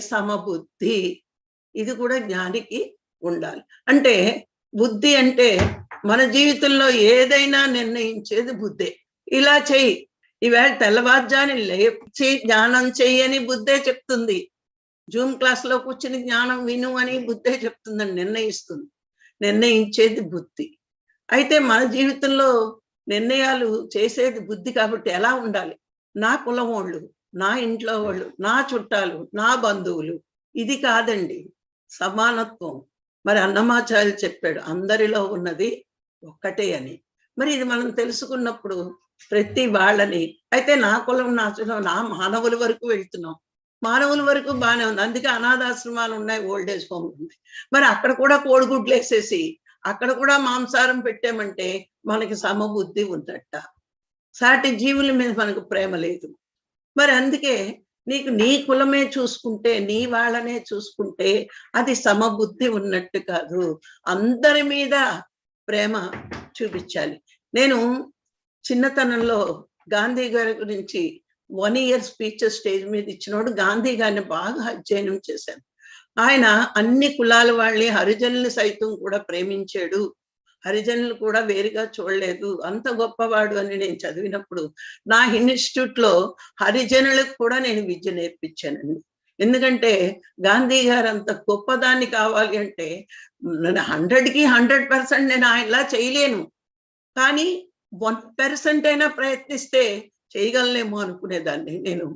సమబుద్ధి. ఇది కూడా జ్ఞానికి ఉండాలి. అంటే బుద్ధి అంటే మన జీవితంలో ఏదైనా నిర్ణయించేది బుద్ధే. ఇలా చెయ్యి. ఈవేళ తెల్లవారుజాని లేచి జ్ఞానం చెయ్యని బుద్ధే చెప్తుంది. జూమ్ క్లాస్లో కూర్చుని జ్ఞానం విను అని బుద్ధే చెప్తుందని నిర్ణయిస్తుంది. నిర్ణయించేది బుద్ధి. అయితే మన జీవితంలో నిర్ణయాలు చేసేది బుద్ధి కాబట్టి ఎలా ఉండాలి? నా కులం వాళ్ళు నా ఇంట్లో వాళ్ళు నా చుట్టాలు నా బంధువులు ఇది కాదండి. సమానత్వం. మరి అన్నమాచార్యులు చెప్పాడు అందరిలో ఉన్నది ఒక్కటే అని. మరి ఇది మనం తెలుసుకున్నప్పుడు ప్రతి వాళ్ళని అయితే నా కులం నా చులం నా మానవుల వరకు వెళ్తున్నాం. మానవుల వరకు బాగానే ఉంది. అందుకే అనాథాశ్రమాలు ఉన్నాయి ఓల్డ్ ఏజ్ హోమ్ ఉంది మరి అక్కడ కూడా కోడిగుడ్లు వేసేసి అక్కడ కూడా మాంసారం పెట్టామంటే మనకి సమబుద్ధి ఉందట. సాటి జీవుల మీద మనకు ప్రేమ లేదు. మరి అందుకే నీకు నీ కులమే చూసుకుంటే నీ వాళ్ళనే చూసుకుంటే అది సమబుద్ధి ఉన్నట్టు కాదు. అందరి మీద ప్రేమ చూపించాలి. నేను చిన్నతనంలో గాంధీ గారి గురించి వన్ ఇయర్ స్పీచ్ స్టేజ్ మీద ఇచ్చినోడు గాంధీ గారిని బాగా అధ్యయనం చేశాను. ఆయన అన్ని కులాల వాళ్ళని హరిజనులు సైతం కూడా ప్రేమించాడు. హరిజనులు కూడా వేరుగా చూడలేదు. అంత గొప్పవాడు అని నేను చదివినప్పుడు నా ఇన్స్టిట్యూట్లో హరిజనులకు కూడా నేను విద్య నేర్పించానండి. ఎందుకంటే గాంధీ గారు అంత గొప్పదాన్ని కావాలి అంటే హండ్రెడ్కి హండ్రెడ్కి హండ్రెడ్ పర్సెంట్ నేను ఆయనలా చేయలేను. కానీ వన్ పర్సెంట్ అయినా ప్రయత్నిస్తే చేయగలనేమో అనుకునేదాన్ని నేను.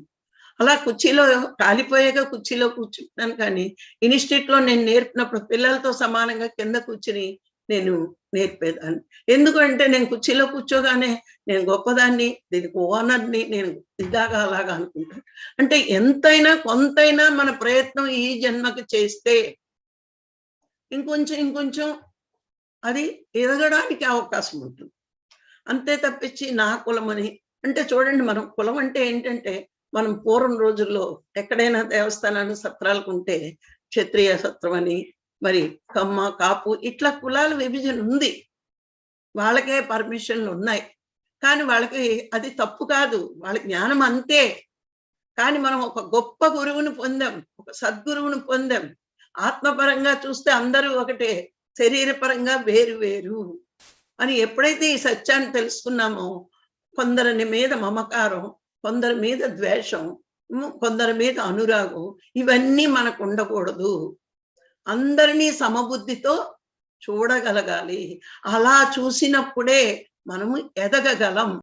అలా కుర్చీలో కాలిపోయాక కుర్చీలో కూర్చుంటున్నాను కానీ ఇన్స్టిట్యూట్లో నేను నేర్పినప్పుడు పిల్లలతో సమానంగా కింద కూర్చుని నేను నేర్పేదాన్ని. ఎందుకంటే నేను కుర్చీలో కూర్చోగానే నేను గొప్పదాన్ని దీనికి ఓనర్ని నేను ఇలాగా అలాగా అనుకుంటాను అంటే ఎంతైనా కొంతైనా మన ప్రయత్నం ఈ జన్మకి చేస్తే ఇంకొంచెం ఇంకొంచెం అది ఎదగడానికి అవకాశం ఉంటుంది. అంతే తప్పించి నా కులం అని అంటే చూడండి మనం కులం అంటే ఏంటంటే మనం పూర్వం రోజుల్లో ఎక్కడైనా దేవస్థానాలు సత్రాలకు ఉంటే క్షత్రియ సత్రం అని మరి కమ్మ కాపు ఇట్లా కులాల విభజన ఉంది. వాళ్ళకే పర్మిషన్లు ఉన్నాయి. కానీ వాళ్ళకి అది తప్పు కాదు. వాళ్ళ జ్ఞానం అంతే. కానీ మనం ఒక గొప్ప గురువుని పొందాం. ఒక సద్గురువుని పొందాం. ఆత్మపరంగా చూస్తే అందరూ ఒకటే. శరీరపరంగా వేరు వేరు. అని ఎప్పుడైతే ఈ సత్యాన్ని తెలుసుకున్నామో కొందరిని మీద మమకారం కొందరి మీద ద్వేషం కొందరి మీద అనురాగం ఇవన్నీ మనకు ఉండకూడదు. అందరినీ సమబుద్ధితో చూడగలగాలి. అలా చూసినప్పుడే మనము ఎదగగలం.